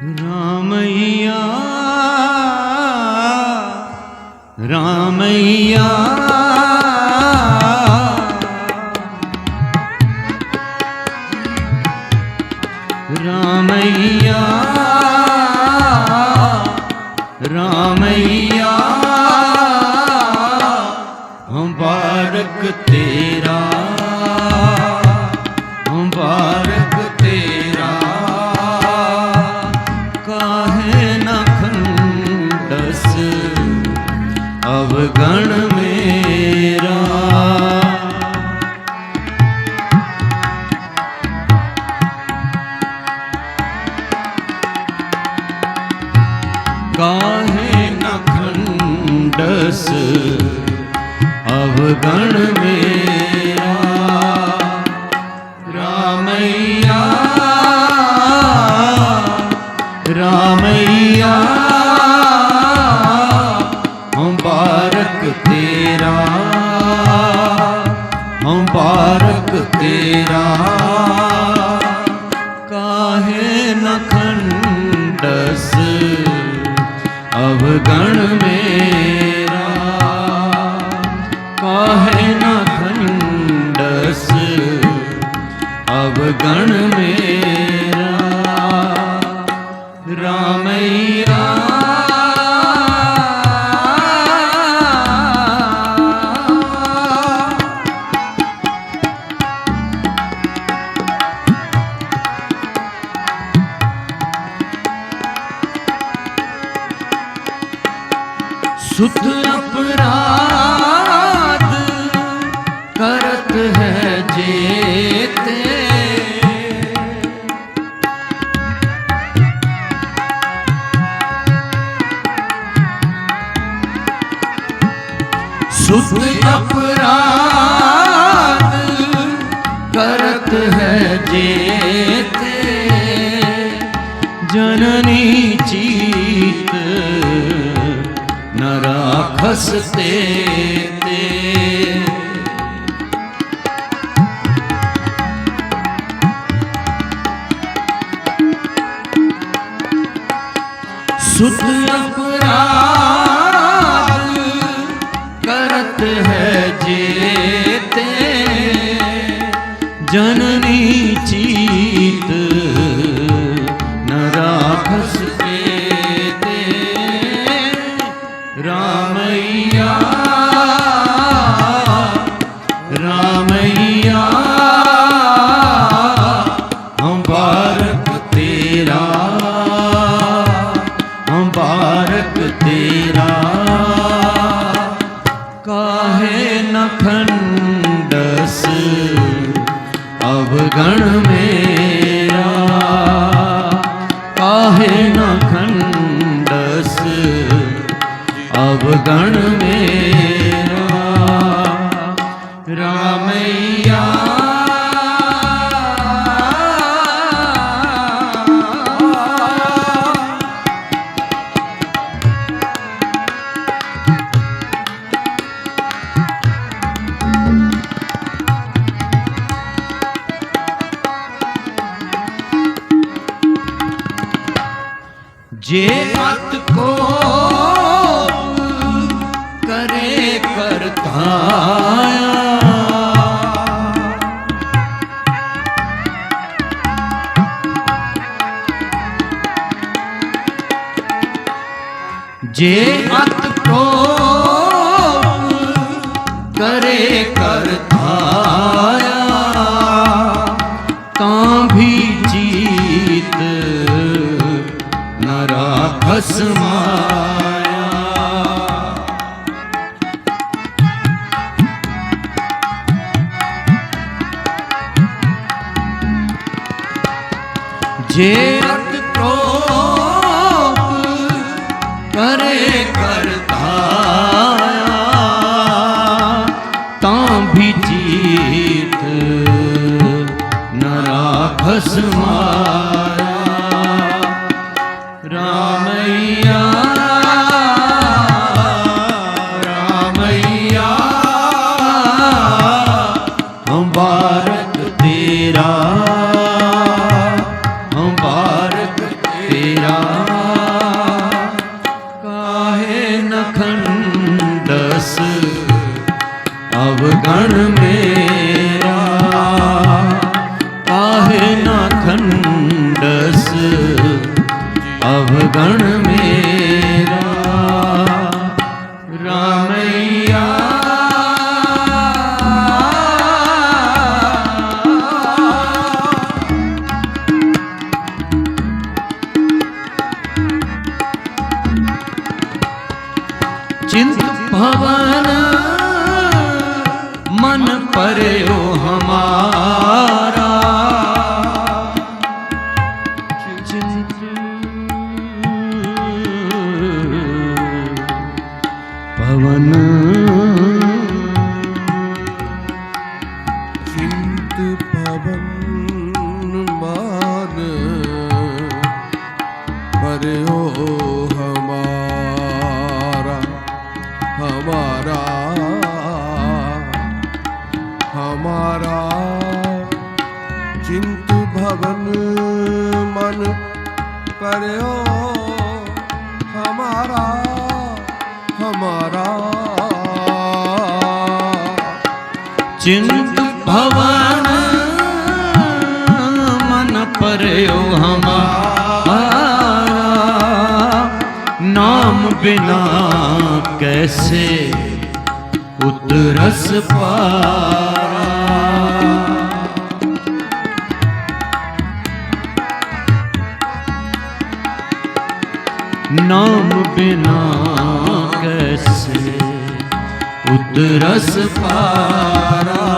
ਰਾਮਈਆ ਰਾਮਈਆ ਰਸ ਅਵਗਣ ਮੇਰਾ। ਰਾਮਈਆ ਰਾਮਈਆ ਮੁਬਾਰਕ ਤੇਰਾ। ਮੁਬਾਰਕ ਤੇਰਾ। ਕਾਹੇ ਨਖੰਡਸ ਅਵਗਣ Mesut ஐயா ਹਸਮਾਇਆ ਜੇ अवगण में करियो हमारा हमारा हमारा चिंत भवन मन करियो हमारा हमारा चिंत भवन ਨਾਮ ਬਿਨਾ ਕੈਸੇ ਉਤਰਸ ਪਾਰਾ ਨਾਮ ਬਿਨਾ ਕੈਸੇ ਉਤਰਸ ਪਾਰਾ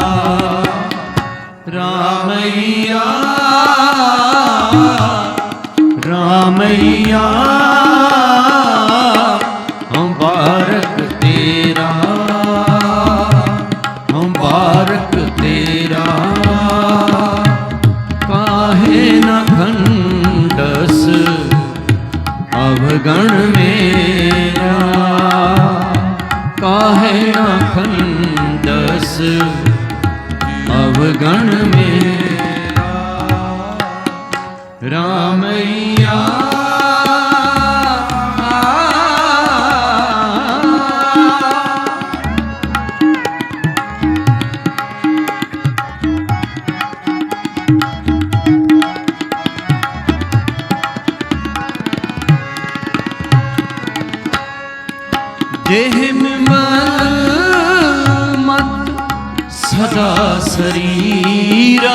ਰਾਮਈਆ ਅਵਗਣ ਮੇਰਾ ਸਰੀਰਾ।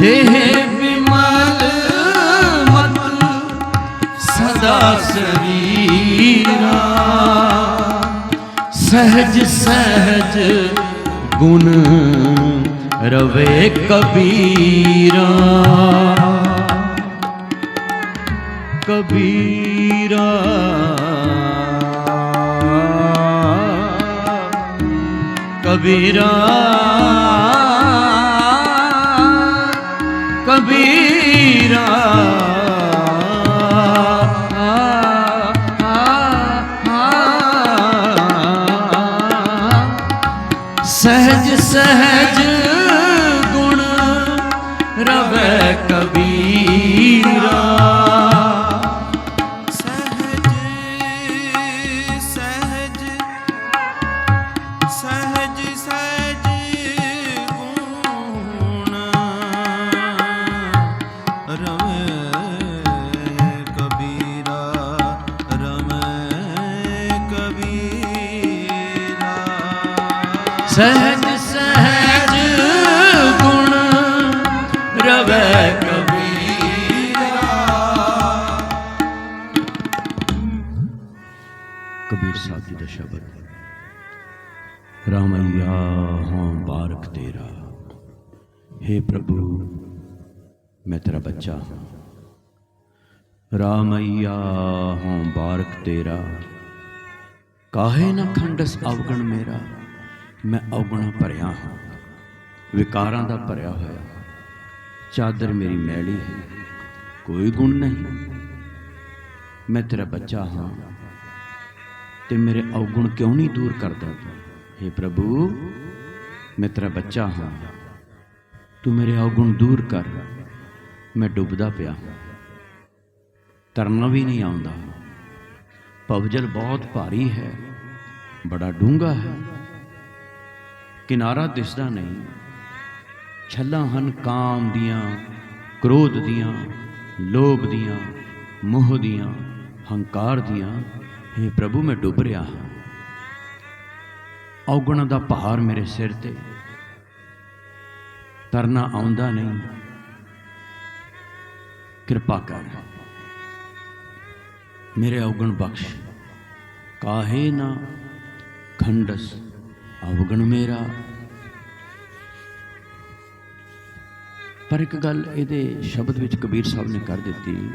ਦੇਹ ਵਿਮਲ ਮਤ ਸਦਾ ਸਰੀਰਾ। ਸਹਿਜ ਸਹਿਜ ਗੁਣ ਰਵੇ ਕਬੀਰਾ। ਕਬੀਰਾ ਕਬੀਰ ਸਾਹਿਬ ਜੀ ਦਾ ਸ਼ਬਦ। ਰਾਮਈਆ ਹਾਂ ਬਾਰਕ ਤੇਰਾ। हे ਪ੍ਰਭੂ, ਮੈਂ ਤੇਰਾ ਬੱਚਾ ਹਾਂ। ਰਾਮਈਆ ਹਾਂ ਬਾਰਕ ਤੇਰਾ। ਕਾਹੇ ਨਾ ਖੰਡਸ ਅਵਗਣ ਮੇਰਾ। ਮੈਂ ਅਵਗਣਾ ਭਰਿਆ ਹਾਂ। ਵਿਕਾਰਾਂ ਦਾ ਭਰਿਆ ਹੋਇਆ। ਚਾਦਰ ਮੇਰੀ ਮੈਲੀ ਹੈ। ਕੋਈ ਗੁਣ ਨਹੀਂ। ਮੈਂ ਤੇਰਾ ਬੱਚਾ ਹਾਂ। ਤੇ ਮੇਰੇ ਅਵਗੁਣ ਕਿਉਂ ਨਹੀਂ ਦੂਰ ਕਰਦਾ? ਤੂੰ हे ਪ੍ਰਭੂ, ਮੈਂ ਤੇਰਾ ਬੱਚਾ ਹਾਂ। ਤੂੰ ਮੇਰੇ ਅਵਗੁਣ ਦੂਰ ਕਰ। ਮੈਂ ਡੁੱਬਦਾ ਪਿਆ ਹਾਂ। ਤਰਨਾ ਵੀ ਨਹੀਂ ਆਉਂਦਾ। ਪਵਜਲ ਬਹੁਤ ਭਾਰੀ ਹੈ। ਬੜਾ ਡੂੰਘਾ ਹੈ। ਕਿਨਾਰਾ ਦਿਸਦਾ ਨਹੀਂ। ਛੱਲਾਂ ਹਨ ਕਾਮ ਦੀਆਂ, ਕ੍ਰੋਧ ਦੀਆਂ, ਲੋਭ ਦੀਆਂ, ਮੋਹ ਦੀਆਂ, ਹੰਕਾਰ ਦੀਆਂ। हे ਪ੍ਰਭੂ, ਮੈਂ ਡੁੱਬ ਰਿਹਾ ਹਾਂ। ਔਗਣ ਦਾ ਭਾਰ ਮੇਰੇ ਸਿਰ ਤੇ। ਤਰਨਾ ਆਉਂਦਾ ਨਹੀਂ। ਕਿਰਪਾ ਕਰ। ਮੇਰੇ ਔਗਣ ਬਖਸ਼। ਕਾਹੇ ਨਾ ਖੰਡਸ, ਔਗਣ ਮੇਰਾ। ਪਰ ਇੱਕ ਗੱਲ ਇਹਦੇ ਸ਼ਬਦ ਵਿੱਚ ਕਬੀਰ ਸਾਹਿਬ ਨੇ ਕਰ ਦਿੱਤੀ।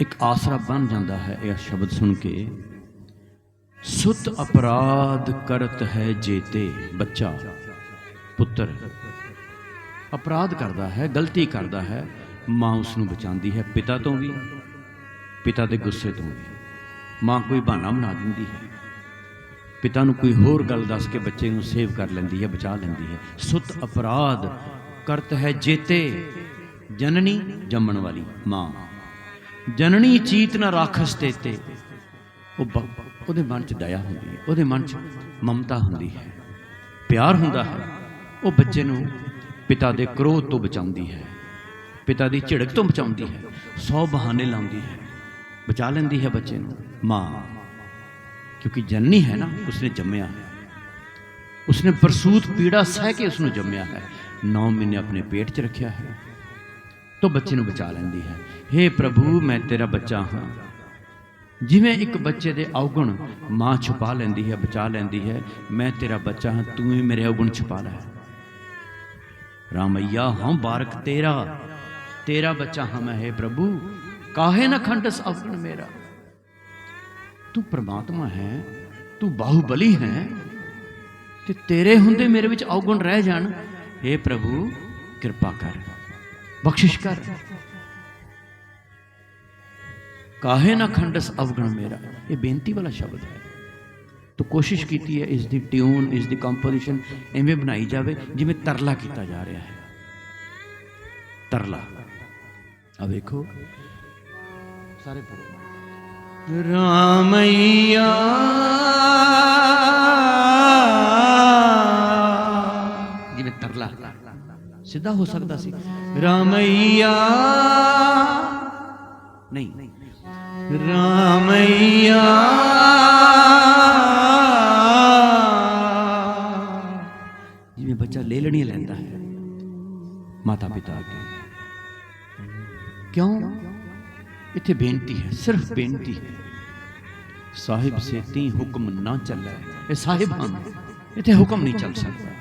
ਇੱਕ ਆਸਰਾ ਬਣ ਜਾਂਦਾ ਹੈ ਇਹ ਸ਼ਬਦ ਸੁਣ ਕੇ। ਸੁਤ ਅਪਰਾਧ ਕਰਤ ਹੈ ਜੇਤੇ, ਬੱਚਾ, ਪੁੱਤਰ। ਅਪਰਾਧ ਕਰਦਾ ਹੈ, ਗਲਤੀ ਕਰਦਾ ਹੈ, ਮਾਂ ਉਸ ਨੂੰ ਬਚਾਉਂਦੀ ਹੈ, ਪਿਤਾ ਤੋਂ ਵੀ, ਪਿਤਾ ਦੇ ਗੁੱਸੇ ਤੋਂ ਵੀ। ਮਾਂ ਕੋਈ ਬਹਾਨਾ ਬਣਾ ਦਿੰਦੀ ਹੈ। ਪਿਤਾ ਨੂੰ ਕੋਈ ਹੋਰ ਗੱਲ ਦੱਸ ਕੇ ਬੱਚੇ ਨੂੰ ਸੇਵ ਕਰ ਲੈਂਦੀ ਹੈ, ਬਚਾ ਲੈਂਦੀ ਹੈ। ਸੁਤ ਅਪਰਾਧ ਕਰਤ ਹੈ ਜੇਤੇ, ਜਨਨੀ ਜੰਮਣ ਵਾਲੀ ਮਾਂ। ਜਨਨੀ ਚੀਤ ਨਾ ਰਾਖਸ ਤੇਤੇ। ਉਹ ਉਹਦੇ ਮਨ 'ਚ ਦਇਆ ਹੁੰਦੀ ਹੈ, ਉਹਦੇ ਮਨ 'ਚ ਮਮਤਾ ਹੁੰਦੀ ਹੈ, ਪਿਆਰ ਹੁੰਦਾ ਹੈ। ਉਹ ਬੱਚੇ ਨੂੰ ਪਿਤਾ ਦੇ ਕ੍ਰੋਧ ਤੋਂ ਬਚਾਉਂਦੀ ਹੈ, ਪਿਤਾ ਦੀ ਝਿੜਕ ਤੋਂ ਬਚਾਉਂਦੀ ਹੈ, ਸੌ ਬਹਾਨੇ ਲਾਉਂਦੀ ਹੈ, ਬਚਾ ਲੈਂਦੀ ਹੈ ਬੱਚੇ ਨੂੰ। ਮਾਂ, ਕਿਉਂਕਿ ਜਨਨੀ ਹੈ ਨਾ, ਉਸਨੇ ਜੰਮਿਆ ਹੈ। ਉਸਨੇ ਪ੍ਰਸੂਤ ਪੀੜਾ ਸਹਿ ਕੇ ਉਸ ਨੂੰ ਜੰਮਿਆ ਹੈ। 9 ਮਹੀਨੇ ਆਪਣੇ ਪੇਟ 'ਚ ਰੱਖਿਆ ਹੈ। ਤੋਂ ਬੱਚੇ ਨੂੰ ਬਚਾ ਲੈਂਦੀ ਹੈ। हे ਪ੍ਰਭੂ, ਮੈਂ ਤੇਰਾ ਬੱਚਾ ਹਾਂ। ਜਿਵੇਂ ਇੱਕ ਬੱਚੇ ਦੇ ਔਗਣ ਮਾਂ ਛੁਪਾ ਲੈਂਦੀ ਹੈ, ਬਚਾ ਲੈਂਦੀ ਹੈ, ਮੈਂ ਤੇਰਾ ਬੱਚਾ ਹਾਂ, ਤੂੰ ਹੀ ਮੇਰੇ ਔਗਣ ਛੁਪਾ ਲੈ। ਰਾਮਈਆ ਹਾਂ ਬਾਰਕ ਤੇਰਾ ਤੇਰਾ ਬੱਚਾ ਹਾਂ ਮੈਂ, ਹੈ ਪ੍ਰਭੂ, ਕਾਹੇ ਨਾ ਖੰਡਸ ਔਗਣ ਮੇਰਾ। ਤੂੰ ਪ੍ਰਮਾਤਮਾ ਹੈ, ਤੂੰ ਬਾਹੂਬਲੀ ਹੈ, ਤੇ ਤੇਰੇ ਹੁੰਦੇ ਮੇਰੇ ਵਿੱਚ ਔਗਣ ਰਹਿ ਜਾਣ। हे ਪ੍ਰਭੂ, ਕਿਰਪਾ ਕਰ। ਬਖਸ਼ਿਸ਼ ਕਰ ਕਾਹੇ ਨਾ ਖੰਡਸ ਅਵਗਣ ਮੇਰਾ ਇਹ ਬੇਨਤੀ ਵਾਲਾ ਸ਼ਬਦ ਹੈ ਤੋ ਕੋਸ਼ਿਸ਼ ਕੀਤੀ ਹੈ ਇਸ ਦੀ ਟਿਊਨ ਇਸ ਦੀ ਕੰਪੋਜੀਸ਼ਨ ਐਵੇਂ ਬਣਾਈ ਜਾਵੇ ਜਿਵੇਂ ਤਰਲਾ ਕੀਤਾ ਜਾ ਰਿਹਾ ਹੈ ਤਰਲਾ ਆ ਵੇਖੋ ਸਾਰੇ ਪੜੋ ਰਾਮਈਆ ਸਿੱਧਾ ਹੋ ਸਕਦਾ ਸੀ। ਰਾਮਈਆ। ਨਹੀਂ। ਰਾਮਈਆ। ਜਿਵੇਂ ਬੱਚਾ ਲੈ ਲੈਣੀ ਲੈਂਦਾ ਹੈ। ਮਾਤਾ ਪਿਤਾ ਅੱਗੇ। ਕਿਉਂ? ਇੱਥੇ ਬੇਨਤੀ ਹੈ ਸਿਰਫ ਬੇਨਤੀ ਹੈ। ਸਾਹਿਬ ਸੇਤੀ ਹੁਕਮ ਨਾ ਚੱਲੇ। ਇਹ ਸਾਹਿਬ ਹਨ ਇੱਥੇ ਹੁਕਮ ਨਹੀਂ ਚੱਲ ਸਕਦਾ।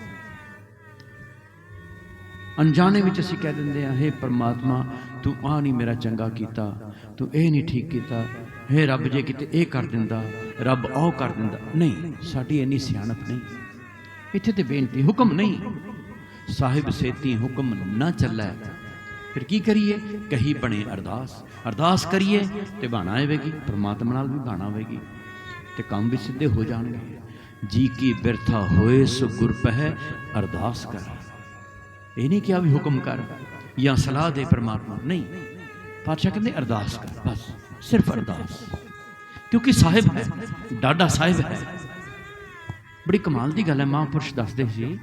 ਅਣਜਾਣੇ ਵਿੱਚ ਅਸੀਂ ਕਹਿ ਦਿੰਦੇ ਹਾਂ, ਹੇ ਪ੍ਰਮਾਤਮਾ, ਤੂੰ ਆ ਨਹੀਂ ਮੇਰਾ ਚੰਗਾ ਕੀਤਾ, ਤੂੰ ਇਹ ਨਹੀਂ ਠੀਕ ਕੀਤਾ। ਹੇ ਰੱਬ, ਜੇ ਕਿਤੇ ਇਹ ਕਰ ਦਿੰਦਾ, ਰੱਬ ਉਹ ਕਰ ਦਿੰਦਾ। ਨਹੀਂ, ਸਾਡੀ ਇੰਨੀ ਸਿਆਣਪ ਨਹੀਂ। ਇੱਥੇ ਤੇ ਬੇਨਤੀ, ਹੁਕਮ ਨਹੀਂ। ਸਾਹਿਬ ਸੇਤੀ, ਹੁਕਮ ਨਾ ਚੱਲੇ। ਫਿਰ ਕੀ ਕਰੀਏ? ਕਹੀ ਬਣੇ ਅਰਦਾਸ। ਅਰਦਾਸ ਕਰੀਏ ਤੇ ਬਾਣਾ ਆਵੇਗੀ, ਪ੍ਰਮਾਤਮਾ ਨਾਲ ਵੀ ਬਾਣਾ ਆਵੇਗੀ ਤੇ ਕੰਮ ਵੀ ਸਿੱਧੇ ਹੋ ਜਾਣਗੇ। ਜੀ ਕੀ ਬਿਰਥਾ ਹੋਏ, ਸੋ ਗੁਰ ਪਹਿ ਅਰਦਾਸ ਕਰ। ਇਹ ਨਹੀਂ ਕਿਹਾ ਵੀ ਹੁਕਮ ਕਰ ਜਾਂ ਸਲਾਹ ਦੇ ਪਰਮਾਤਮਾ। ਨਹੀਂ। ਪਾਤਸ਼ਾਹ ਕਹਿੰਦੇ, ਅਰਦਾਸ ਕਰ। ਬਸ, ਸਿਰਫ ਅਰਦਾਸ। ਕਿਉਂਕਿ ਸਾਹਿਬ ਹੈ ਡਾਡਾ ਸਾਹਿਬ ਹੈ। ਬੜੀ ਕਮਾਲ ਦੀ ਗੱਲ ਹੈ, ਮਹਾਂਪੁਰਸ਼ ਦੱਸਦੇ ਸੀ।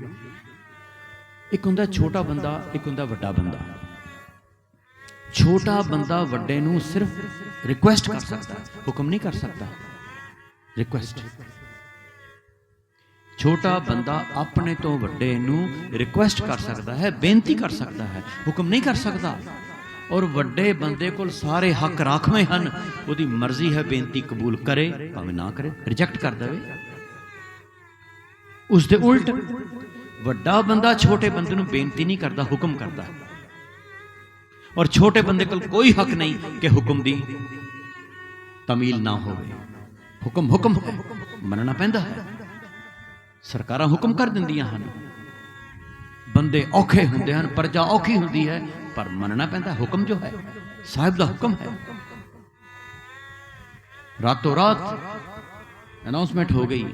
ਇੱਕ ਹੁੰਦਾ ਛੋਟਾ ਬੰਦਾ, ਇੱਕ ਹੁੰਦਾ ਵੱਡਾ ਬੰਦਾ। ਛੋਟਾ ਬੰਦਾ ਵੱਡੇ ਨੂੰ ਸਿਰਫ ਰਿਕੁਐਸਟ ਕਰ ਸਕਦਾ, ਹੁਕਮ ਨਹੀਂ ਕਰ ਸਕਦਾ। ਰਿਕੁਐਸਟ ਛੋਟਾ ਬੰਦਾ ਆਪਣੇ ਤੋਂ ਵੱਡੇ ਨੂੰ ਰਿਕੁਐਸਟ ਕਰ ਸਕਦਾ ਹੈ, ਬੇਨਤੀ ਕਰ ਸਕਦਾ ਹੈ, ਹੁਕਮ ਨਹੀਂ ਕਰ ਸਕਦਾ। ਔਰ ਵੱਡੇ ਬੰਦੇ ਕੋਲ ਸਾਰੇ ਹੱਕ ਰਾਖਵੇਂ ਹਨ, ਉਹਦੀ ਮਰਜ਼ੀ ਹੈ ਬੇਨਤੀ ਕਬੂਲ ਕਰੇ, ਭਾਵੇਂ ਨਾ ਕਰੇ ਰਿਜੈਕਟ ਕਰ ਦੇਵੇ। ਉਸ ਦੇ ਉਲਟ, ਵੱਡਾ ਬੰਦਾ ਛੋਟੇ ਬੰਦੇ ਨੂੰ ਬੇਨਤੀ ਨਹੀਂ ਕਰਦਾ, ਹੁਕਮ ਕਰਦਾ। ਔਰ ਛੋਟੇ ਬੰਦੇ ਕੋਲ ਕੋਈ ਹੱਕ ਨਹੀਂ ਕਿ ਹੁਕਮ ਦੀ ਤਮੀਲ ਨਾ ਹੋਵੇ। ਹੁਕਮ ਹੁਕਮ ਹੈ ਮੰਨਣਾ ਪੈਂਦਾ ਹੈ। ਸਰਕਾਰਾਂ ਹੁਕਮ ਕਰ ਦਿੰਦੀਆਂ ਹਨ। ਬੰਦੇ ਔਖੇ ਹੁੰਦੇ ਹਨ, ਪ੍ਰਜਾ ਔਖੀ ਹੁੰਦੀ ਹੈ, ਪਰ ਮੰਨਣਾ ਪੈਂਦਾ ਹੁਕਮ ਜੋ ਹੈ, ਸਾਹਿਬ ਦਾ ਹੁਕਮ ਹੈ। ਰਾਤੋਂ ਰਾਤ ਅਨਾਉਂਸਮੈਂਟ ਹੋ ਗਈ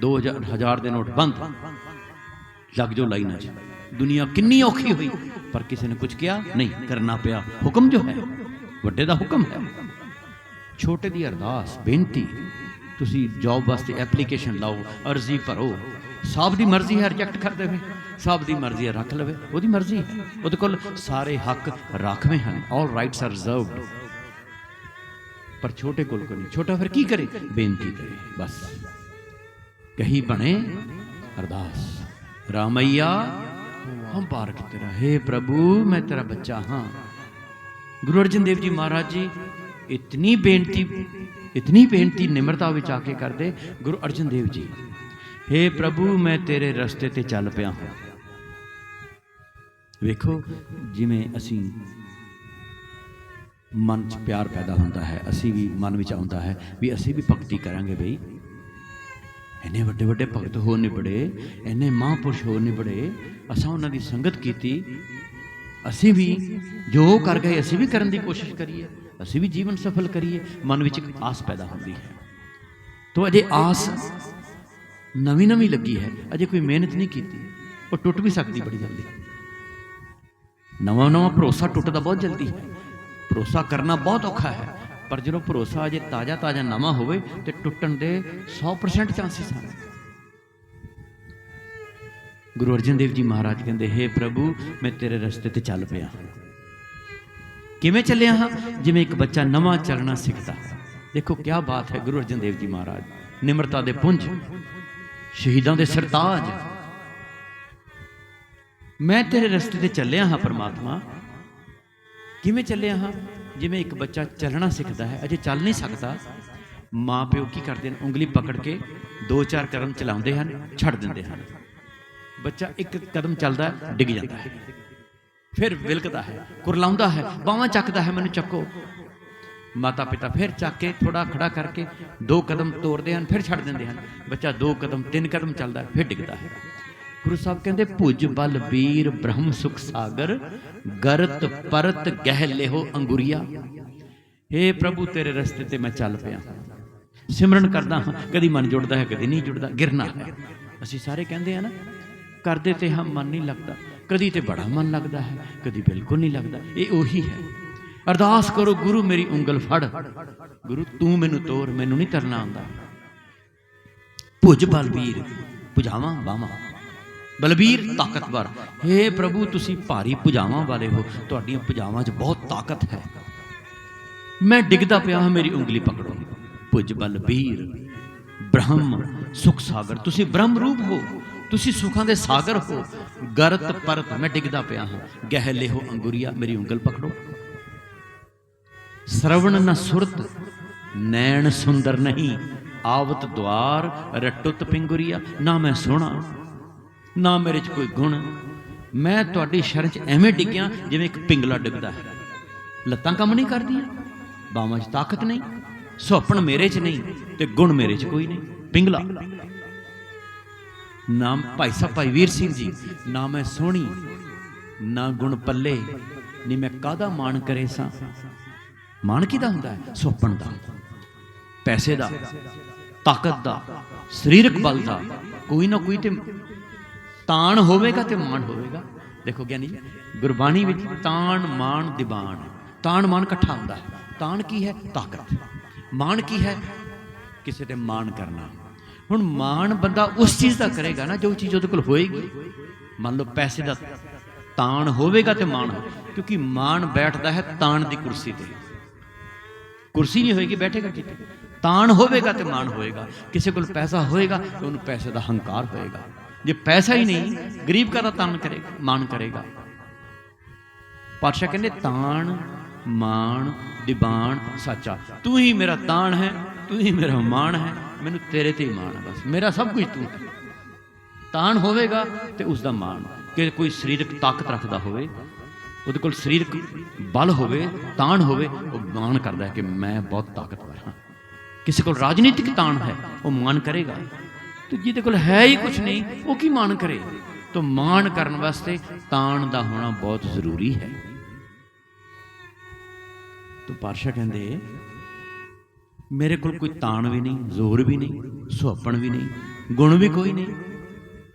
2000 ਹਜ਼ਾਰ ਦੇ ਨੋਟ ਬੰਦ। ਲੱਗ ਜੋ ਲਾਈਨਾਂ 'ਚ। ਦੁਨੀਆ ਕਿੰਨੀ ਔਖੀ ਹੋਈ, ਪਰ ਕਿਸੇ ਨੇ ਕੁਝ ਕਿਹਾ? ਨਹੀਂ, ਕਰਨਾ ਪਿਆ ਹੁਕਮ ਜੋ ਹੈ, ਵੱਡੇ ਦਾ ਹੁਕਮ ਹੈ। ਛੋਟੇ ਦੀ ਅਰਦਾਸ, ਬੇਨਤੀ ਤੁਸੀਂ ਜੌਬ ਵਾਸਤੇ ਐਪਲੀਕੇਸ਼ਨ ਲਾਓ, ਅਰਜ਼ੀ ਭਰੋ। ਸਭ ਦੀ ਮਰਜ਼ੀ ਹੈ ਰਿਜੈਕਟ ਕਰ ਦੇਵੇ ਸਭ ਦੀ ਮਰਜ਼ੀ ਹੈ, ਰੱਖ ਲਵੇ। ਉਹਦੀ ਮਰਜ਼ੀ ਹੈ। ਉਹਦੇ ਕੋਲ ਸਾਰੇ ਹੱਕ ਰਾਖਵੇਂ ਹਨ। ਆਲ ਰਾਈਟਸ ਆਰ ਰਿਜ਼ਰਵਡ ਪਰ ਛੋਟੇ ਕੋਲ ਕੋਈ ਨਹੀਂ। ਛੋਟਾ ਫਿਰ ਕੀ ਕਰੇ? ਬੇਨਤੀ ਕਰੇ। ਬਸ। ਕਹੀ ਬਣੇ, ਅਰਦਾਸ। ਰਾਮਈਆ, ਹਮ ਪਾਰਕ ਤੇਰਾ। ਹੈ ਪ੍ਰਭੂ, ਮੈਂ ਤੇਰਾ ਬੱਚਾ ਹਾਂ। ਗੁਰੂ ਅਰਜਨ ਦੇਵ ਜੀ ਮਹਾਰਾਜ ਜੀ, ਇਤਨੀ ਬੇਨਤੀ ਇਤਨੀ ਬੇਨਤੀ ਨਿਮਰਤਾ ਵਿੱਚ ਆ ਕੇ ਕਰਦੇ ਗੁਰੂ ਅਰਜਨ ਦੇਵ ਜੀ हे ਪ੍ਰਭੂ ਮੈਂ ਤੇਰੇ ਰਸਤੇ ਤੇ ਚੱਲ ਪਿਆ ਹਾਂ ਵੇਖੋ ਜਿਵੇਂ ਅਸੀਂ ਮਨ 'ਚ ਪਿਆਰ ਪੈਦਾ ਹੁੰਦਾ ਹੈ ਅਸੀਂ ਵੀ ਮਨ ਵਿੱਚ ਆਉਂਦਾ ਹੈ ਵੀ ਅਸੀਂ ਵੀ ਭਗਤੀ ਕਰਾਂਗੇ ਬਈ ਇੰਨੇ ਵੱਡੇ ਵੱਡੇ ਭਗਤ ਹੋ ਨਿਬੜੇ ਇੰਨੇ ਮਹਾਂਪੁਰਸ਼ ਹੋ ਨਿਬੜੇ ਅਸਾਂ ਉਹਨਾਂ ਦੀ ਸੰਗਤ ਕੀਤੀ ਅਸੀਂ ਵੀ ਜੋ ਕਰ ਗਏ ਅਸੀਂ ਵੀ ਕਰਨ ਦੀ ਕੋਸ਼ਿਸ਼ ਕਰੀਏ ਅਸੀਂ ਵੀ ਜੀਵਨ ਸਫਲ ਕਰੀਏ, ਮਨ ਵਿੱਚ ਇੱਕ ਆਸ ਪੈਦਾ ਹੁੰਦੀ ਹੈ। ਤੋ ਅਜੇ ਆਸ ਨਵੀਂ ਨਵੀਂ ਲੱਗੀ ਹੈ, ਅਜੇ ਕੋਈ ਮਿਹਨਤ ਨਹੀਂ ਕੀਤੀ, ਉਹ ਟੁੱਟ ਵੀ ਸਕਦੀ ਬੜੀ ਜਲਦੀ। ਨਵਾਂ ਨਵਾਂ ਭਰੋਸਾ ਟੁੱਟਦਾ ਬਹੁਤ ਜਲਦੀ ਹੈ। ਭਰੋਸਾ ਕਰਨਾ ਬਹੁਤ ਔਖਾ ਹੈ, ਪਰ ਜਦੋਂ ਭਰੋਸਾ ਅਜੇ ਤਾਜ਼ਾ ਤਾਜ਼ਾ ਨਵਾਂ ਹੋਵੇ, ਤੇ ਟੁੱਟਣ ਦੇ 100% ਚਾਂਸਸ ਹਨ। ਗੁਰੂ ਅਰਜਨ ਦੇਵ ਜੀ ਮਹਾਰਾਜ ਕਹਿੰਦੇ हे ਪ੍ਰਭੂ, ਮੈਂ ਤੇਰੇ ਰਸਤੇ ਤੇ ਚੱਲ ਪਿਆ ਕਿਵੇਂ ਚੱਲਿਆ ਹਾਂ? ਜਿਵੇਂ ਇੱਕ ਬੱਚਾ ਨਵਾਂ ਚੱਲਣਾ ਸਿੱਖਦਾ। ਦੇਖੋ ਕੀ ਬਾਤ ਹੈ ਗੁਰੂ ਅਰਜਨ ਦੇਵ ਜੀ ਮਹਾਰਾਜ। ਨਿਮਰਤਾ ਦੇ ਪੁੰਜ, ਸ਼ਹੀਦਾਂ ਦੇ ਸਰਤਾਜ। ਮੈਂ ਤੇਰੇ ਰਸਤੇ ਤੇ ਚੱਲਿਆ ਹਾਂ ਪਰਮਾਤਮਾ। ਕਿਵੇਂ ਚੱਲਿਆ ਹਾਂ? ਜਿਵੇਂ ਇੱਕ ਬੱਚਾ ਚੱਲਣਾ ਸਿੱਖਦਾ ਹੈ, ਅਜੇ ਚੱਲ ਨਹੀਂ ਸਕਦਾ। ਮਾਂ ਪਿਓ ਕੀ ਕਰਦੇ ਨੇ ਉਂਗਲੀ ਪਕੜ ਕੇ ਦੋ ਚਾਰ ਕਦਮ ਚਲਾਉਂਦੇ ਹਨ, ਛੱਡ ਦਿੰਦੇ ਹਨ। ਬੱਚਾ ਇੱਕ ਕਦਮ ਚੱਲਦਾ ਡਿੱਗ ਜਾਂਦਾ ਹੈ। ਫਿਰ ਵਿਲਕਦਾ ਹੈ, ਕੁਰਲਾਉਂਦਾ ਹੈ, ਬਾਹਾਂ ਚੱਕਦਾ ਹੈ, ਮੈਨੂੰ ਚੱਕੋ। ਮਾਤਾ ਪਿਤਾ ਫਿਰ ਚੱਕ ਕੇ ਥੋੜਾ ਖੜਾ ਕਰਕੇ ਦੋ ਕਦਮ ਤੋੜਦੇ ਹਨ, ਫਿਰ ਛੱਡ ਦਿੰਦੇ ਹਨ। ਬੱਚਾ ਦੋ ਕਦਮ, ਤਿੰਨ ਕਦਮ ਚੱਲਦਾ ਫਿਰ ਡਿੱਗਦਾ ਹੈ। ਗੁਰੂ ਸਾਹਿਬ ਕਹਿੰਦੇ, ਭੁਜ ਬਲ ਬੀਰ ਬ੍ਰਹਮ ਸੁਖ ਸਾਗਰ, ਗਰਤ ਪਰਤ ਗਹਿ ਲਿਹੋ ਅੰਗੁਰੀਆ। ਏ ਪ੍ਰਭੂ, ਤੇਰੇ ਰਸਤੇ ਤੇ ਮੈਂ ਚੱਲ ਪਿਆ। ਸਿਮਰਨ ਕਰਦਾ ਹਾਂ, ਕਦੀ ਮਨ ਜੁੜਦਾ ਹੈ, ਕਦੀ ਨਹੀਂ ਜੁੜਦਾ, ਗਿਰਨਾ ਹੈ। ਅਸੀਂ ਸਾਰੇ ਕਹਿੰਦੇ ਆ ਨਾ, ਕਰਦੇ ਤੇ ਹਾਂ, ਮਨ ਨਹੀਂ ਲੱਗਦਾ। ਕਦੀ ਤੇ ਬੜਾ ਮਨ ਲੱਗਦਾ ਹੈ, ਕਦੀ ਬਿਲਕੁਲ ਨਹੀਂ ਲੱਗਦਾ। ਇਹ ਉਹੀ ਹੈ। ਅਰਦਾਸ ਕਰੋ, ਗੁਰੂ ਮੇਰੀ ਉਂਗਲ ਫੜ। ਗੁਰੂ, ਤੂੰ ਮੈਨੂੰ ਤੋਰ, ਮੈਨੂੰ ਨਹੀਂ ਤਰਨਾ ਆਉਂਦਾ। ਭੁਜ ਬਲਬੀਰ ਪੁਜਾਵਾਂ ਬਾਵਾਂ ਬਲਬੀਰ, ਤਾਕਤਵਰ। हे ਪ੍ਰਭੂ, ਤੁਸੀਂ ਭਾਰੀ ਪੁਜਾਵਾਂ ਵਾਲੇ ਹੋ। ਤੁਹਾਡੀਆਂ ਪੁਜਾਵਾਂ 'ਚ ਬਹੁਤ ਤਾਕਤ ਹੈ। ਮੈਂ ਡਿੱਗਦਾ ਪਿਆ ਹਾਂ, ਮੇਰੀ ਉਂਗਲੀ ਪਕੜੋ। ਭੁਜ ਬਲਬੀਰ, ਬ੍ਰਹਮ, ਸੁਖ ਸਾਗਰ। ਤੁਸੀਂ ਬ੍ਰਹਮ ਰੂਪ ਹੋ। ਤੁਸੀਂ ਸੁਖਾਂ ਦੇ ਸਾਗਰ ਹੋ। ਗਰਤ ਪਰਤ ਮੈਂ ਡਿੱਗਦਾ ਪਿਆ ਹਾਂ। ਗਹਿ ਲਿਹੋ ਅੰਗੁਰੀਆ, ਮੇਰੀ ਉਂਗਲ ਪਕੜੋ। ਸਰਵਣ ਨ ਸੁਰਤ, ਨੈਣ ਸੁੰਦਰ ਨਹੀਂ। ਆਵਤ ਦੁਆਰ, ਰਟੁੱਤ ਪਿੰਗੁਰੀਆ, ਨਾ ਮੈਂ ਸੋਹਣਾ ਨਾ ਮੇਰੇ 'ਚ ਕੋਈ ਗੁਣ। ਮੈਂ ਤੁਹਾਡੀ ਸ਼ਰਨ 'ਚ ਐਵੇਂ ਡਿੱਗਿਆ ਜਿਵੇਂ ਇੱਕ ਪਿੰਗਲਾ ਡਿੱਗਦਾ ਹੈ। ਲੱਤਾਂ ਕੰਮ ਨਹੀਂ ਕਰਦੀਆਂ, ਬਾਹਾਂ 'ਚ ਤਾਕਤ ਨਹੀਂ ਸੁਪਨ ਮੇਰੇ 'ਚ ਨਹੀਂ ਤੇ ਗੁਣ ਮੇਰੇ 'ਚ ਕੋਈ ਨਹੀਂ। ਪਿੰਗਲਾ। ਨਾਮ ਭਾਈ ਸਾਹਿਬ, ਭਾਈ ਵੀਰ ਸਿੰਘ ਜੀ, ਨਾ ਮੈਂ ਸੋਹਣੀ, ਨਾ ਗੁਣ ਪੱਲੇ ਨਹੀਂ ਮੈਂ ਕਾਦਾ ਮਾਣ ਕਰੇ ਸਾਂ? ਮਾਣ ਕਿਹਦਾ ਹੁੰਦਾ ਹੈ? ਸੁਪਨ ਦਾ। ਪੈਸੇ ਦਾ, ਤਾਕਤ ਦਾ, ਸਰੀਰਕ ਬਲ ਦਾ। ਕੋਈ ਨਾ ਕੋਈ ਤੇ ਤਾਣ ਹੋਵੇਗਾ ਤੇ ਮਾਣ ਹੋਵੇਗਾ। ਦੇਖੋ ਗਿਆਨੀ ਜੀ, ਗੁਰਬਾਣੀ ਵਿੱਚ ਤਾਣ, ਮਾਣ ਦਿਬਾਣ ਤਾਣ, ਮਾਣ ਇਕੱਠਾ ਹੁੰਦਾ ਹੈ। ਤਾਣ ਕੀ ਹੈ? ਤਾਕਤ। ਮਾਣ ਕੀ ਹੈ? ਕਿਸੇ ਤੇ ਮਾਣ ਕਰਨਾ। ਹੁਣ ਮਾਣ ਬੰਦਾ ਉਸ ਚੀਜ਼ ਦਾ ਕਰੇਗਾ ਨਾ ਜੋ ਚੀਜ਼ ਉਹਦੇ ਕੋਲ ਹੋਏਗੀ। ਮੰਨ ਲਓ ਪੈਸੇ ਦਾ ਤਾਣ ਹੋਵੇਗਾ ਤੇ ਮਾਣ ਹੋ ਕਿਉਂਕਿ ਮਾਣ ਬੈਠਦਾ ਹੈ ਤਾਣ ਦੀ ਕੁਰਸੀ ਤੇ। ਕੁਰਸੀ ਨਹੀਂ ਹੋਏਗੀ, ਬੈਠੇਗਾ ਕਿਤੇ ਤਾਣ ਹੋਵੇਗਾ ਤੇ ਮਾਣ ਹੋਏਗਾ। ਕਿਸੇ ਕੋਲ ਪੈਸਾ ਹੋਏਗਾ ਤੇ ਉਹਨੂੰ ਪੈਸੇ ਦਾ ਹੰਕਾਰ ਹੋਏਗਾ। ਜੇ ਪੈਸਾ ਹੀ ਨਹੀਂ, ਗਰੀਬ ਕਾ ਤਾਣ ਕਰੇਗਾ, ਮਾਣ ਕਰੇਗਾ। ਪਾਤਸ਼ਾਹ ਕਹਿੰਦੇ, ਤਾਣ, ਮਾਣ ਦਿਬਾਣ ਸਾਚਾ। ਤੂੰ ਹੀ ਮੇਰਾ ਤਾਣ ਹੈ, ਤੂੰ ਹੀ ਮੇਰਾ ਮਾਣ ਹੈ। ਮੈਨੂੰ ਤੇਰੇ ਤੇ ਹੀ ਮਾਣ ਹੈ ਬਸ। ਮੇਰਾ ਸਭ ਕੁਝ ਤੂੰ। ਹੈ ਤਾਣ ਹੋਵੇਗਾ ਤੇ ਉਸ ਦਾ ਮਾਣ। ਕਿ ਕੋਈ ਸਰੀਰਕ ਤਾਕਤ ਰੱਖਦਾ ਹੋਵੇ, ਉਹਦੇ ਕੋਲ ਸਰੀਰਕ ਬਲ ਹੋਵੇ, ਤਾਣ ਹੋਵੇ, ਉਹ ਮਾਣ ਕਰਦਾ ਹੈ ਕਿ ਮੈਂ ਬਹੁਤ ਤਾਕਤਵਰ ਹਾਂ। ਕਿਸੇ ਕੋਲ ਰਾਜਨੀਤਿਕ ਤਾਣ ਹੈ, ਉਹ ਮਾਣ ਕਰੇਗਾ। ਤੇ ਜਿਹਦੇ ਕੋਲ ਹੈ ਹੀ ਕੁਝ ਨਹੀਂ, ਉਹ ਕੀ ਮਾਣ ਕਰੇ? ਤਾਂ ਮਾਣ ਕਰਨ ਵਾਸਤੇ ਤਾਣ ਦਾ ਹੋਣਾ ਬਹੁਤ ਜ਼ਰੂਰੀ ਹੈ। ਤਾਂ ਪਾਰਸ਼ਾ ਕਹਿੰਦੇ ਮੇਰੇ ਕੋਲ ਕੋਈ ਤਾਣ ਵੀ ਨਹੀਂ, ਜ਼ੋਰ ਵੀ ਨਹੀਂ, ਸੁਹੱਪਣ ਵੀ ਨਹੀਂ, ਗੁਣ ਵੀ ਕੋਈ ਨਹੀਂ।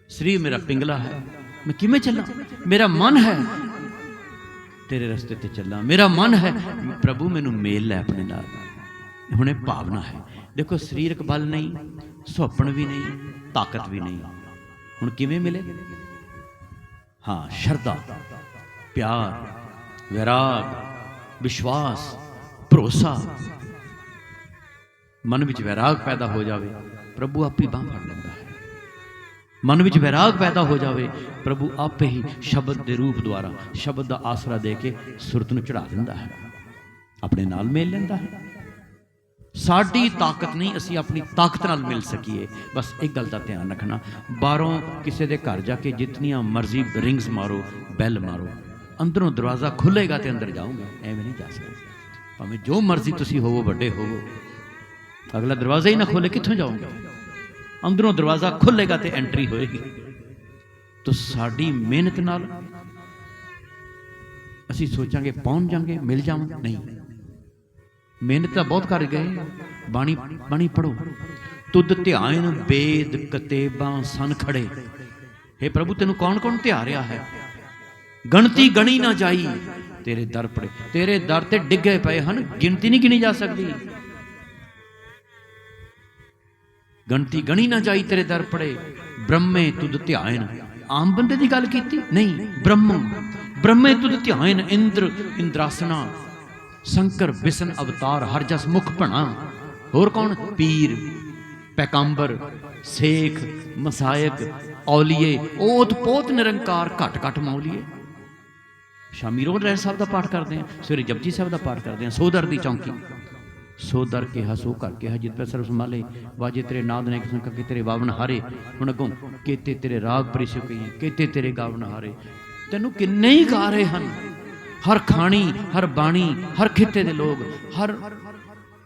ਸਰੀਰ ਮੇਰਾ ਪਿੰਗਲਾ ਹੈ। ਮੈਂ ਕਿਵੇਂ ਚੱਲਾਂ? ਮੇਰਾ ਮਨ ਹੈ। ਤੇਰੇ ਰਸਤੇ ਤੇ ਚੱਲਾਂ। ਮੇਰਾ ਮਨ ਹੈ। ਪ੍ਰਭੂ, ਮੈਨੂੰ ਮੇਲ ਲੈ ਆਪਣੇ ਨਾਲ। ਹੁਣ ਇਹ ਭਾਵਨਾ ਹੈ। ਦੇਖੋ, ਸਰੀਰਕ ਬਲ ਨਹੀਂ, ਸੁਹੱਪਣ ਵੀ ਨਹੀਂ, ਤਾਕਤ ਵੀ ਨਹੀਂ। ਹੁਣ ਕਿਵੇਂ ਮਿਲੇ? ਹਾਂ, ਸ਼ਰਧਾ, ਪਿਆਰ, ਵਿਰਾਗ, ਵਿਸ਼ਵਾਸ, ਭਰੋਸਾ। ਮਨ ਵਿੱਚ ਵੈਰਾਗ ਪੈਦਾ ਹੋ ਜਾਵੇ, ਪ੍ਰਭੂ ਆਪੇ ਬਾਂਹ ਫੜ ਲੈਂਦਾ ਹੈ। ਮਨ ਵਿੱਚ ਵੈਰਾਗ ਪੈਦਾ ਹੋ ਜਾਵੇ, ਪ੍ਰਭੂ ਆਪੇ ਹੀ ਸ਼ਬਦ ਦੇ ਰੂਪ ਦੁਆਰਾ ਸ਼ਬਦ ਦਾ ਆਸਰਾ ਦੇ ਕੇ ਸੁਰਤ ਨੂੰ ਚੜਾ ਦਿੰਦਾ ਹੈ। ਆਪਣੇ ਨਾਲ ਮੇਲ ਲੈਂਦਾ ਹੈ। ਸਾਡੀ ਤਾਕਤ ਨਹੀਂ ਅਸੀਂ ਆਪਣੀ ਤਾਕਤ ਨਾਲ ਮਿਲ ਸਕੀਏ। ਬਸ ਇੱਕ ਗੱਲ ਦਾ ਧਿਆਨ ਰੱਖਣਾ, ਬਾਹਰੋਂ ਕਿਸੇ ਦੇ ਘਰ ਜਾ ਕੇ ਜਿਤਨੀਆਂ ਮਰਜ਼ੀ ਰਿੰਗਸ ਮਾਰੋ, ਬੈਲ ਮਾਰੋ, ਅੰਦਰੋਂ ਦਰਵਾਜ਼ਾ ਖੁੱਲੇਗਾ ਤੇ ਅੰਦਰ ਜਾਊਂਗਾ ਐਵੇਂ ਨਹੀਂ ਜਾ ਸਕਦੇ। ਭਾਵੇਂ ਜੋ ਮਰਜ਼ੀ ਤੁਸੀਂ ਹੋਵੋ, ਵੱਡੇ ਹੋਵੋ ਅਗਲਾ ਦਰਵਾਜ਼ਾ ਹੀ ਨਾ ਖੋਲੇ ਕਿੱਥੋਂ ਜਾਓਗੇ? ਅੰਦਰੋਂ ਦਰਵਾਜ਼ਾ ਖੁੱਲੇਗਾ ਤੇ ਐਂਟਰੀ ਹੋਏਗੀ। ਤੋ ਸਾਡੀ ਮਿਹਨਤ ਨਾਲ ਅਸੀਂ ਸੋਚਾਂਗੇ, ਪਹੁੰਚ ਜਾਾਂਗੇ ਮਿਲ ਜਾਵਾਂਗੇ ਨਹੀਂ। ਮਿਹਨਤ ਤਾਂ ਬਹੁਤ ਕਰ ਗਏ। ਬਾਣੀ ਬਾਣੀ ਪੜੋ ਤੁਧ ਧਿਆਨ ਵੇਦ ਕਤੇਬਾਂ ਸਨ ਖੜੇ। हे ਪ੍ਰਭੂ, ਤੈਨੂੰ ਕੌਣ ਕੌਣ ਧਿਆ ਰਿਹਾ ਹੈ? ਗਣਤੀ ਗਣੀ ਨਾ ਜਾਈ। ਤੇਰੇ ਦਰ ਪੜੇ। ਤੇਰੇ ਦਰ ਤੇ ਡਿੱਗੇ ਪਏ ਹਨ। ਗਿਣਤੀ ਨਹੀਂ ਗਿਣੀ ਜਾ ਸਕਦੀ। ਗਣਤੀ ਗਣੀ ਨਾ ਜਾਈ ਤੇਰੇ ਦਰ ਪੜੇ। ਬ੍ਰਹਮੇ ਤੁਧ ਧਿਆਇਨ। ਆਮ ਬੰਦੇ ਦੀ ਗੱਲ ਕੀਤੀ? ਨਹੀਂ, ਬ੍ਰਹਮ। ਬ੍ਰਹਮੇ ਤੁਧ ਧਿਆਇਨ ਇੰਦਰ ਇੰਦਰਾਸਨਾ। ਸ਼ੰਕਰ ਵਿਸ਼ਨ ਅਵਤਾਰ ਹਰ ਜਸ ਮੁਖ ਭਣਾ। ਹੋਰ ਕੌਣ? ਪੀਰ ਪੈਗੰਬਰ ਸੇਖ, ਮਸਾਇਕ, ਔਲੀਏ। ਓਤ ਪੋਤ ਨਿਰੰਕਾਰ ਘਟ ਘਟ ਮੌਲੀਏ। ਸ਼ਾਮੀ ਰੋਜ਼ ਰਹਿ ਸਾਹਿਬ ਦਾ ਪਾਠ ਕਰਦੇ ਆ ਸਵੇਰੇ ਜਪਜੀ ਸਾਹਿਬ ਦਾ ਪਾਠ ਕਰਦੇ ਆ ਸੋਦਰ ਦੀ ਚੌਂਕੀ। ਸੋ ਦਰ ਕਿਹਾ, ਸੋ ਕਰ ਕਿਹਾ, ਜਿਤ ਪੈ ਸਰਬ ਸੰਭਾਲੇ। ਵਾਜੇ ਤੇਰੇ ਨਾਦ ਨੇ ਕਿਸਮ ਕਰਕੇ ਤੇਰੇ ਵਾਵਨ ਹਾਰੇ। ਹੁਣ ਅਗੋਂ ਕੀਤੇ ਤੇਰੇ ਰਾਗ ਪਰਿਸ਼ੋ ਕਈ ਕੀਤੇ ਤੇਰੇ ਗਾਵਨ ਹਾਰੇ। ਤੈਨੂੰ ਕਿੰਨੇ ਹੀ ਗਾ ਰਹੇ ਹਨ। ਹਰ ਖਾਣੀ, ਹਰ ਬਾਣੀ, ਹਰ ਖਿੱਤੇ ਦੇ ਲੋਕ, ਹਰ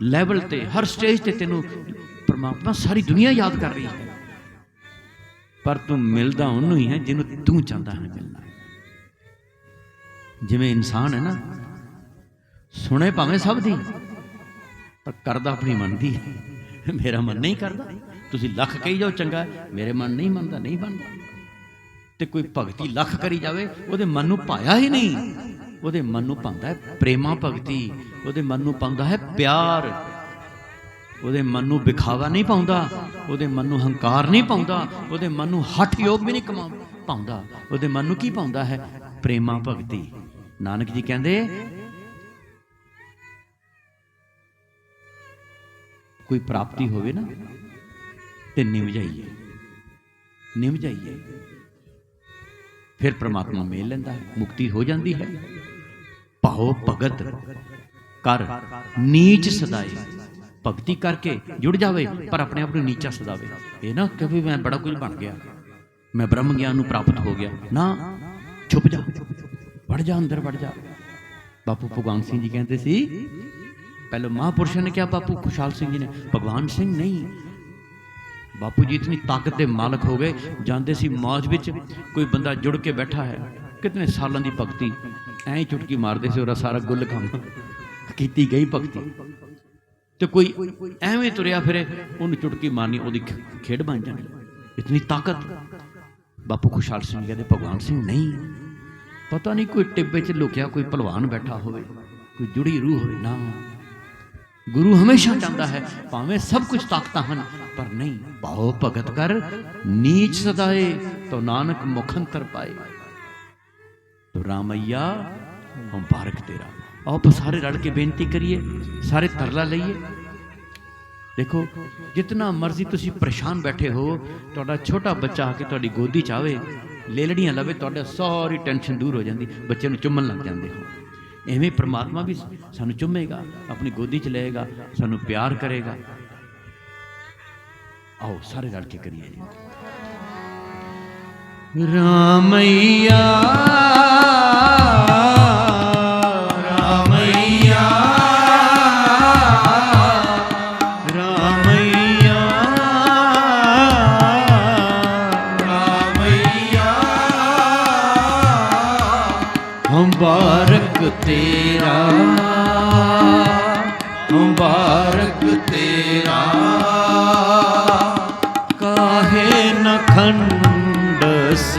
ਲੈਵਲ ਤੇ, ਹਰ ਸਟੇਜ ਤੇ ਤੈਨੂੰ ਪਰਮਾਤਮਾ ਸਾਰੀ ਦੁਨੀਆ ਯਾਦ ਕਰ ਰਹੀ ਹੈ। ਪਰ ਤੂੰ ਮਿਲਦਾ ਉਹਨੂੰ ਹੀ ਹੈ ਜਿਹਨੂੰ ਤੂੰ ਚਾਹੁੰਦਾ ਹੈ ਮਿਲਣਾ। ਜਿਵੇਂ ਇਨਸਾਨ ਹੈ ਨਾ, ਸੁਣੇ ਭਾਵੇਂ ਸਭ ਦੀ। ਪਰ ਕਰਦਾ ਆਪਣੀ ਮਨ ਦੀ। ਹੈ। ਮੇਰਾ ਮਨ ਨਹੀਂ ਕਰਦਾ। ਤੁਸੀਂ ਲੱਖ ਕਹੀ ਜਾਓ, ਚੰਗਾ। ਮੇਰੇ ਮਨ ਨਹੀਂ ਮੰਨਦਾ, ਨਹੀਂ ਬਣਦਾ। ਤੇ ਕੋਈ ਭਗਤੀ ਲੱਖ ਕਰੀ ਜਾਵੇ, ਉਹਦੇ ਮਨ ਨੂੰ ਪਾਇਆ ਹੀ ਨਹੀਂ। ਉਹਦੇ ਮਨ ਨੂੰ ਪਾਉਂਦਾ ਹੈ ਪ੍ਰੇਮਾ ਭਗਤੀ। ਉਹਦੇ ਮਨ ਨੂੰ ਪਾਉਂਦਾ ਹੈ ਪਿਆਰ। ਉਹਦੇ ਮਨ ਨੂੰ ਵਿਖਾਵਾ ਨਹੀਂ ਪਾਉਂਦਾ ਉਹਦੇ ਮਨ ਨੂੰ ਹੰਕਾਰ ਨਹੀਂ ਪਾਉਂਦਾ ਉਹਦੇ ਮਨ ਨੂੰ ਹਠ ਯੋਗ ਵੀ ਨਹੀਂ ਕਮਾ ਪਾਉਂਦਾ ਉਹਦੇ ਮਨ ਨੂੰ ਕੀ ਪਾਉਂਦਾ ਹੈ? ਪ੍ਰੇਮਾ ਭਗਤੀ। ਨਾਨਕ ਜੀ ਕਹਿੰਦੇ ਕੋਈ ਪ੍ਰਾਪਤੀ ਹੋਵੇ ਨਾ, ਤੇ ਨਿਮ ਜਾਈਏ। ਨਿਮ ਜਾਈਏ। ਫਿਰ ਪ੍ਰਮਾਤਮਾ ਮੇਲ ਲੈਂਦਾ ਹੈ, ਮੁਕਤੀ ਹੋ ਜਾਂਦੀ ਹੈ। ਭਾਉ ਭਗਤ ਕਰ, ਨੀਚ ਸਦਾਏ। ਭਗਤੀ ਕਰਕੇ ਜੁੜ ਜਾਵੇ, ਪਰ ਆਪਣੇ ਆਪ ਨੂੰ ਨੀਚਾ ਸਦਾਵੇ। ਇਹ ਨਾ ਕਿ ਵੀ ਮੈਂ ਬੜਾ ਕੁਝ ਬਣ ਗਿਆ। ਮੈਂ ਬ੍ਰਹਮ ਗਿਆਨ ਨੂੰ ਪ੍ਰਾਪਤ ਹੋ ਗਿਆ। ਨਾ, ਛੁਪ ਜਾ। ਵੜ ਜਾ, ਅੰਦਰ ਵੜ ਜਾ। ਬਾਪੂ ਭਗਵਾਨ ਸਿੰਘ ਜੀ ਕਹਿੰਦੇ ਸੀ ਪਹਿਲੇ ਮਹਾਪੁਰਸ਼ਾਂ ਨੇ ਕਿਹਾ ਬਾਪੂ ਖੁਸ਼ਹਾਲ ਸਿੰਘ ਜੀ ਨੇ ਭਗਵਾਨ ਸਿੰਘ ਨਹੀਂ ਬਾਪੂ ਜੀ ਇਤਨੀ ਤਾਕਤ ਦੇ ਮਾਲਕ ਹੋ ਗਏ ਜਾਂਦੇ ਸੀ ਮੌਜ ਵਿੱਚ ਕੋਈ ਬੰਦਾ ਜੁੜ ਕੇ ਬੈਠਾ ਹੈ ਕਿਤਨੇ ਸਾਲਾਂ ਦੀ ਭਗਤੀ ਐਂ ਹੀ ਚੁਟਕੀ ਮਾਰਦੇ ਸੀ ਉਹਦਾ ਸਾਰਾ ਗੁੱਲ ਕੰਮ ਕੀਤੀ ਗਈ ਭਗਤੀ ਤੇ ਕੋਈ ਐਵੇਂ ਤੁਰਿਆ ਫਿਰੇ ਉਹਨੂੰ ਚੁਟਕੀ ਮਾਰਨੀ ਉਹਦੀ ਖੇਡ ਬਣ ਜਾਣੀ ਇਤਨੀ ਤਾਕਤ ਬਾਪੂ ਖੁਸ਼ਹਾਲ ਸਿੰਘ ਕਹਿੰਦੇ ਭਗਵਾਨ ਸਿੰਘ ਨਹੀਂ ਪਤਾ ਨਹੀਂ ਕੋਈ ਟਿੱਬੇ 'ਚ ਲੁਕਿਆ ਕੋਈ ਭਲਵਾਨ ਬੈਠਾ ਹੋਵੇ ਕੋਈ ਜੁੜੀ ਰੂਹ ਹੋਵੇ ਨਾ ਗੁਰੂ ਹਮੇਸ਼ਾ ਚਾਹੁੰਦਾ ਹੈ, ਭਾਵੇਂ ਸਭ ਕੁਝ ਤਾਕਤਾਂ ਹਨ, ਪਰ ਨਹੀਂ ਭਾਉ ਭਗਤ ਕਰ, ਨੀਚ ਸਦਾਏ, ਤੋ ਨਾਨਕ ਮੁਖੰਤਰ ਪਾਏ। ਤੋ ਰਾਮਈਆ ਹਮ ਬਾਰਕ ਤੇਰਾ। ਆਪ ਸਾਰੇ ਰਲ ਕੇ ਬੇਨਤੀ ਕਰੀਏ, ਸਾਰੇ ਤਰਲਾ ਲਈਏ। ਦੇਖੋ ਜਿੰਨਾ ਮਰਜ਼ੀ ਤੁਸੀਂ ਪਰੇਸ਼ਾਨ ਬੈਠੇ ਹੋ, ਤੁਹਾਡਾ ਛੋਟਾ ਬੱਚਾ ਆ ਕੇ ਤੁਹਾਡੀ ਗੋਦੀ ਚ ਆਵੇ, ਲੇਲੜੀਆਂ ਲਵੇ, ਤੁਹਾਡੇ ਸਾਰੀ ਟੈਨਸ਼ਨ ਦੂਰ ਹੋ ਜਾਂਦੀ, ਬੱਚੇ ਨੂੰ ਚੁੰਮਣ ਲੱਗ ਜਾਂਦੇ ਹੋ। ਐਵੇਂ ਪ੍ਰਮਾਤਮਾ ਵੀ ਸਾਨੂੰ ਚੁੰਮੇਗਾ, ਆਪਣੀ ਗੋਦੀ ਚ ਲਏਗਾ, ਸਾਨੂੰ ਪਿਆਰ ਕਰੇਗਾ। ਆਓ ਸਾਰੇ ਰਲ ਕੇ ਕਰੀਏ ਰਾਮਈਆ ਰਾਮਈਆ। ਤੇਰਾ ਮੁਬਾਰਕ ਤੇਰਾ। ਕਾਹੇ ਨ ਖੰਡਸ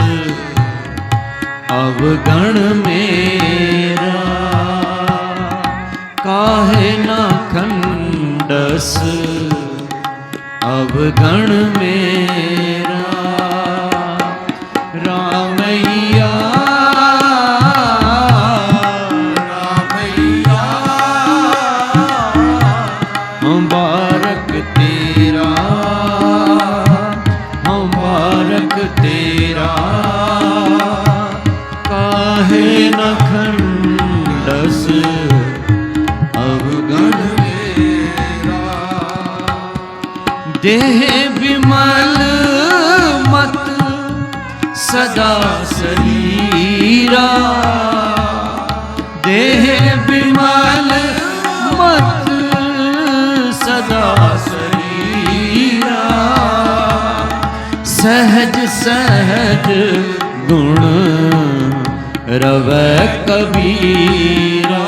ਅਵਗਣ ਮੇਰਾ। ਕਾਹੇ ਨ ਖੰਡਸ ਅਵਗਣ ਦੇਹ ਬਿਮਲ ਮਤ ਸਦਾ ਸਰੀਰਾ ਦੇਹ ਬਿਮਲ ਮਤ ਸਦਾ ਸਰੀਰਾ ਸਹਜ ਸਹਜ ਗੁਣ ਰਵੈ ਕਬੀਰਾ